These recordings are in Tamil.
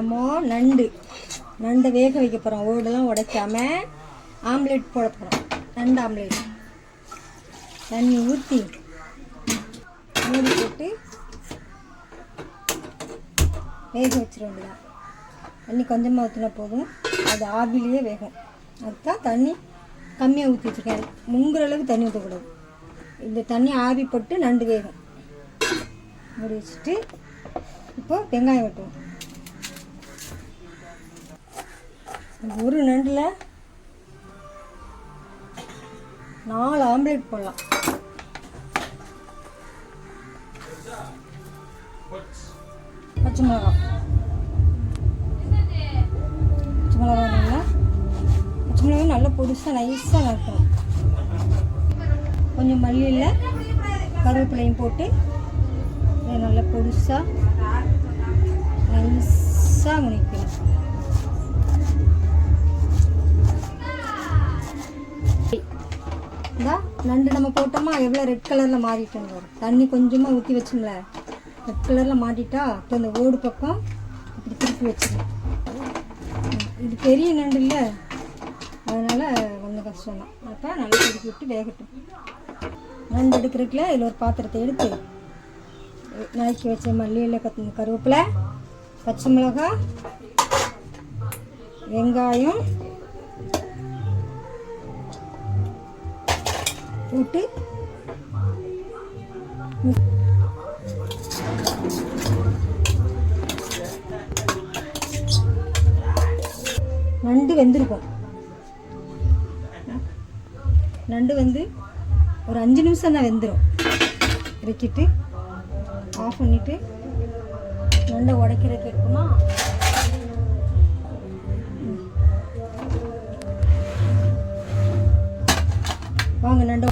நம்ம நண்டு. நண்டை வேக வைக்க போகிறோம் ஓடெல்லாம் உடைக்காம ஆம்லேட் போட போகிறோம் நண்டு ஆம்லேட். தண்ணி ஊற்றி மூடி போட்டு வேக வச்சிட வேண்டியதான் தண்ணி கொஞ்சமாக ஊற்றினா போதும். அது ஆவிலேயே வேகும். அதுதான் தண்ணி கம்மியாக ஊற்றி வச்சுருக்கேன். முங்குற அளவுக்கு தண்ணி ஊற்றக்கூடாது இந்த தண்ணி ஆவி போட்டு நண்டு வேகும். மூடி வச்சுட்டு இப்போ வெங்காயம் வெட்டுவோம். ஒரு நண்டில் நாலு ஆம்லேட் போடலாம். பச்சை மிளகா. பச்சை மிளகா நல்லா பச்சை மிளகா நல்லா பொடிசாக நைஸாக நறுக்கணும். கொஞ்சம் மல்லியில் கருவேப்பிலையும் போட்டு நல்லா பொடிசாக நைஸாக முடிக்கணும் இந்தா நண்டு நம்ம போட்டோமா? எவ்வளோ ரெட் கலரில் மாறிட்டோம் தண்ணி கொஞ்சமாக ஊற்றி வச்சுங்கள. ரெட் கலரில் மாட்டிட்டா அப்போ இந்த ஓடு பக்கம் இப்படி திருப்பி வச்சிடணும் இது பெரிய நண்டு இல்லை. அதனால் கொஞ்சம் கஷ்டம் தான் அப்போ நல்லா திருப்பி விட்டு வேகட்டும். நண்டு எடுக்கிறதுக்குல இதில் ஒரு பாத்திரத்தை எடுத்து நறுக்கி வச்ச மல்லியில் கத் கருவேப்பிலை பச்சை மிளகாய் வெங்காயம் போட்டு நண்டு வெந்திருக்கும். நண்டு வந்து ஒரு அஞ்சு நிமிஷம் தான் வெந்துடும் இறக்கிட்டு ஆஃப் பண்ணிவிட்டு நண்டை உடைக்கிறதுக்கு இருக்குமா வாங்க நண்டை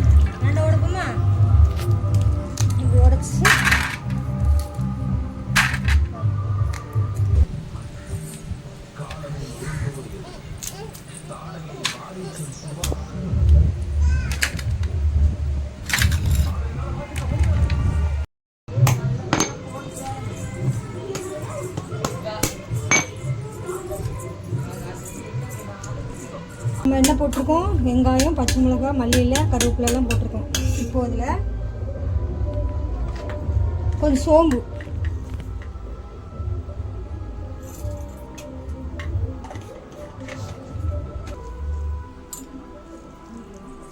வெண்ணெய் என்ன போட்டிருக்கோம்? வெங்காயம் பச்சை மிளகாய் மல்லியில் கருவேப்பிலெல்லாம் போட்டிருக்கோம். இப்போ அதில் கொஞ்சம் சோம்பு.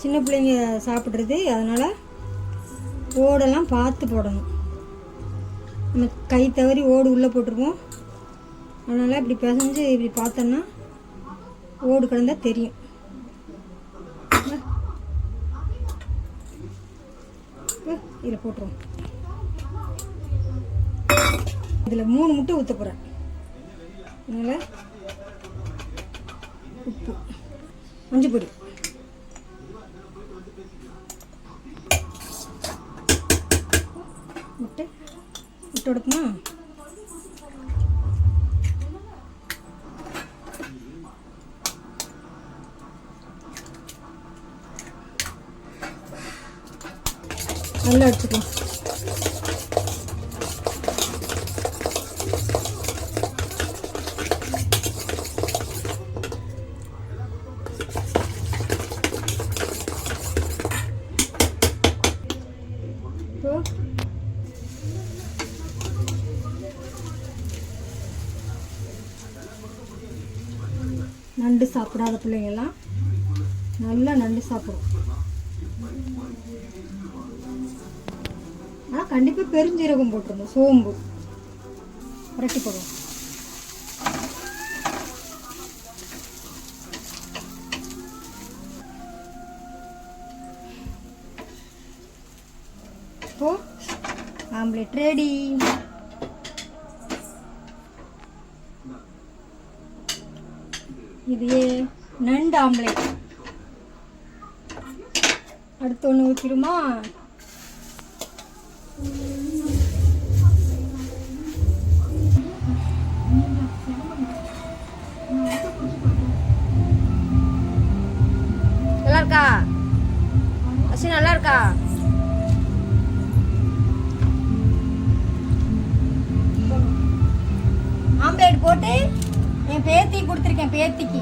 சின்ன பிள்ளைங்க சாப்பிட்றது அதனால் ஓடெல்லாம் பார்த்து போடணும். நம்ம கை தவறி ஓடு உள்ளே போட்டிருக்கோம். அதனால் இப்படி பிசைஞ்சு இப்படி பார்த்தோன்னா ஓடு கிடந்தால் தெரியும். இதில் போட்டுருவோம் இதில் மூணு முட்டை ஊற்ற போகிறேன் அதனால் உப்பு. மஞ்சள் பொடி. முட்டை. முட்டை எடுக்குமா நல்லா அடிச்சுக்கலாம் நண்டு சாப்பிடாத பிள்ளைங்கெல்லாம் நல்லா நண்டு சாப்பிடும். ஆனால் கண்டிப்பாக பெருஞ்சீரகம் போட்டுருணும் சோம்பு. புரட்டி போடுவோம் இப்போ ஆம்லெட் ரெடி இது நண்டு ஆம்லெட் அடுத்து ஒன்று ஊற்றிடுமா நல்லா இருக்கா அசி நல்லா இருக்கா ஆம்லேட் போட்டு என் பேத்தி கொடுத்துருக்கேன் பேத்திக்கு.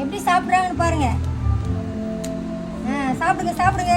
எப்படி சாப்பிட்றாங்கன்னு பாருங்க. ஆ சாப்பிடுங்க சாப்பிடுங்க.